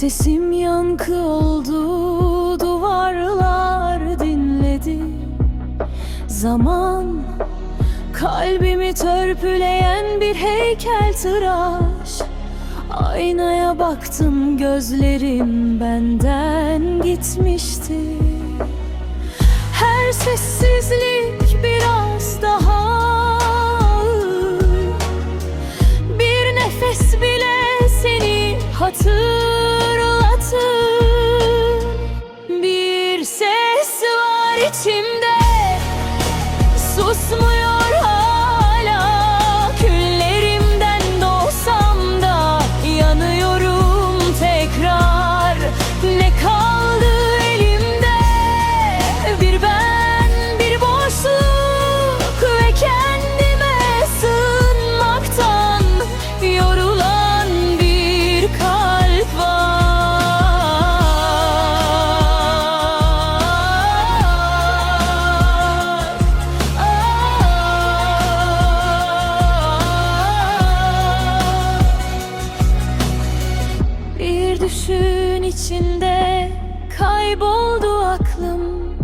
Sesim yankı oldu Duvarlar dinledi. Zaman Kalbimi törpüleyen bir heykel tıraş. Aynaya baktım gözlerim benden gitmişti. Her sessizlik biraz daha ağır. Bir nefes bile seni hatırlatır içimde Susmuyor bir düşün içinde kayboldu aklım.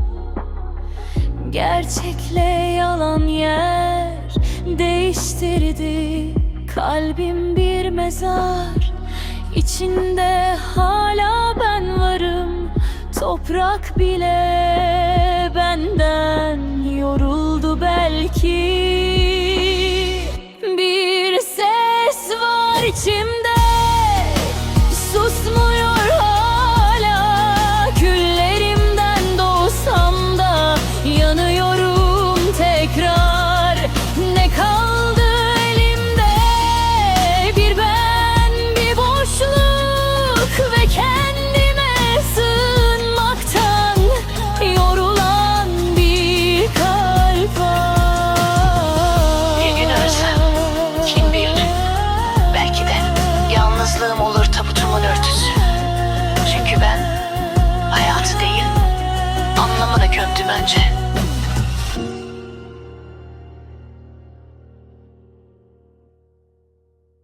Gerçekle yalan yer değiştirdi Kalbim bir mezar. İçinde hala ben varım Toprak bile benden yoruldu belki. Bir ses var içimde susmuş.